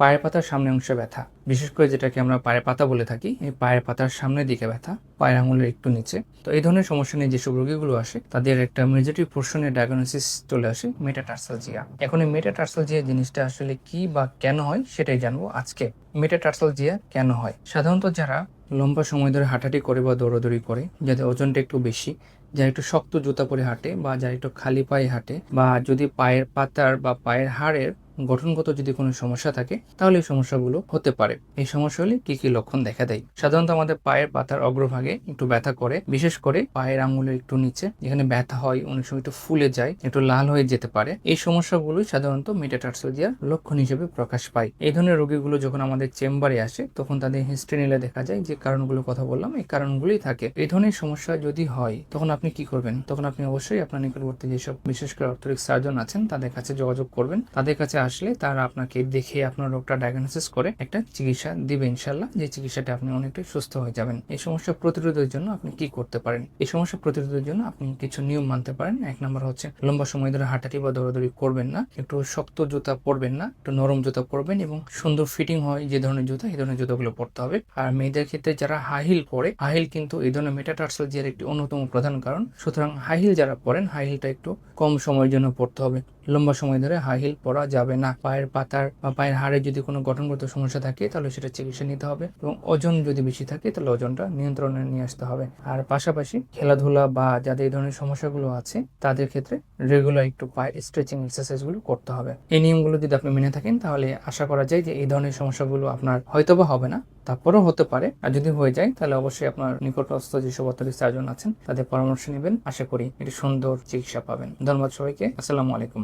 পায়ের পাতার সামনে অংশে ব্যথা। বিশেষ করে যেটাকে আমরা পায়ের পাতা বলে থাকি, এই পায়ের পাতার সামনের দিকে ব্যথা, পায়ের আঙুলের একটু নিচে। তো এই ধরনের সমস্যা নিয়ে যেসব রোগীগুলো আসে, তাদের একটা মেজরিটি পোর্শনের ডায়াগনোসিস চলে আসে মেটাটার্সালজিয়া। এখন এই মেটাটার্সালজিয়া জিনিসটা আসলে কি বা কেন হয় সেটাই জানব আজকে। মেটাটার্সালজিয়া কেন হয়? সাধারণত যারা লম্বা সময় ধরে হাঁটাহাঁটি করে বা দৌড়াদৌড়ি করে, যাদের ওজনটা একটু বেশি, যারা একটু শক্ত জুতা পরে হাঁটে বা যারা একটু খালি পায়ে হাঁটে বা যদি পায়ের পাতার বা পায়ের হাড়ের গঠনগত যদি কোনো সমস্যা থাকে, তাহলে এই সমস্যাগুলো হতে পারে। এই সমস্যা হলে কি কি লক্ষণ দেখা দেয়? সাধারণত আমাদের পায়ের পাতার অগ্রভাগে একটু ব্যথা করে, বিশেষ করে পায়ের আঙুলের একটু নিচে, যেখানে ব্যথা হয়, অনেক সময় একটু ফুলে যায়, একটু লাল হয়ে যেতে পারে। এই সমস্যাগুলোই সাধারণত মেটাটার্সোজিয়ার লক্ষণ হিসেবে প্রকাশ পায়। এই ধরনের রোগীগুলো যখন আমাদের চেম্বারে আসে, তখন তাদের হিস্ট্রি নিলে দেখা যায় যে কারণগুলোর কথা বললাম, এই কারণগুলোই থাকে। এই ধরনের সমস্যা যদি হয়, তখন আপনি কি করবেন? তখন আপনি অবশ্যই আপনার নিকটবর্তী যেসব বিশেষ করে অর্থোরিক সার্জন আছেন, তাদের কাছে যোগাযোগ করবেন। তাদের কাছে আসলে তারা আপনাকে দেখে আপনার রোগটা ডায়াগনোসিস করে একটা চিকিৎসা দিবে ইনশাল্লাহ যে চিকিৎসাটা আপনি অনেকটাই সুস্থ হয়ে যাবেন। এই সমস্যা প্রতিরোধের জন্য আপনি কি করতে পারেন? এই সমস্যা প্রতিরোধের জন্য আপনি কিছু নিয়ম মানতে পারেন। এক নম্বর হচ্ছে, লম্বা সময় ধরে হাঁটাটি বা দৌড়াদৌড়ি করবেন না। একটু শক্ত জুতা পরবেন না, একটু নরম জুতা পরবেন এবং সুন্দর ফিটিং হয় যে ধরনের জুতা, এই ধরনের জুতাগুলো পরতে হবে। আর মেয়েদের ক্ষেত্রে যারা হাই হিল পরে হাই হিল কিন্তু এই ধরনের মেটাটার্সালজিয়ার একটি অন্যতম প্রধান কারণ, সুতরাং হাই হিল যারা পরেন হাই হিলটা একটু কম সময়ের জন্য পড়তে হবে। লম্বা সময় ধরে হাই হিল পরা যাবে না। পায়ের পাতার বা পায়ের হাড়ে যদি কোনো গঠনগত সমস্যা থাকে, তাহলে সেটা চিকিৎসা নিতে হবে এবং ওজন যদি বেশি থাকে, তাহলে ওজনটা নিয়ন্ত্রণে নিয়ে আসতে হবে। আর পাশাপাশি খেলাধুলা বা যাদের এই ধরনের সমস্যাগুলো আছে, তাদের ক্ষেত্রে রেগুলার একটু পায়ের স্ট্রেচিং এক্সারসাইজগুলো করতে হবে। এই নিয়মগুলো যদি আপনি মেনে থাকেন, তাহলে আশা করা যায় যে এই ধরনের সমস্যাগুলো আপনার হয়তোবা হবে না, তারপরেও হতে পারে। আর যদি হয়ে যায়, তাহলে অবশ্যই আপনার নিকটস্থ যেসব অথরিটি সার্জন আছেন, তাদের পরামর্শ নেবেন। আশা করি একটি সুন্দর চিকিৎসা পাবেন। ধন্যবাদ সবাইকে। আসসালামু আলাইকুম।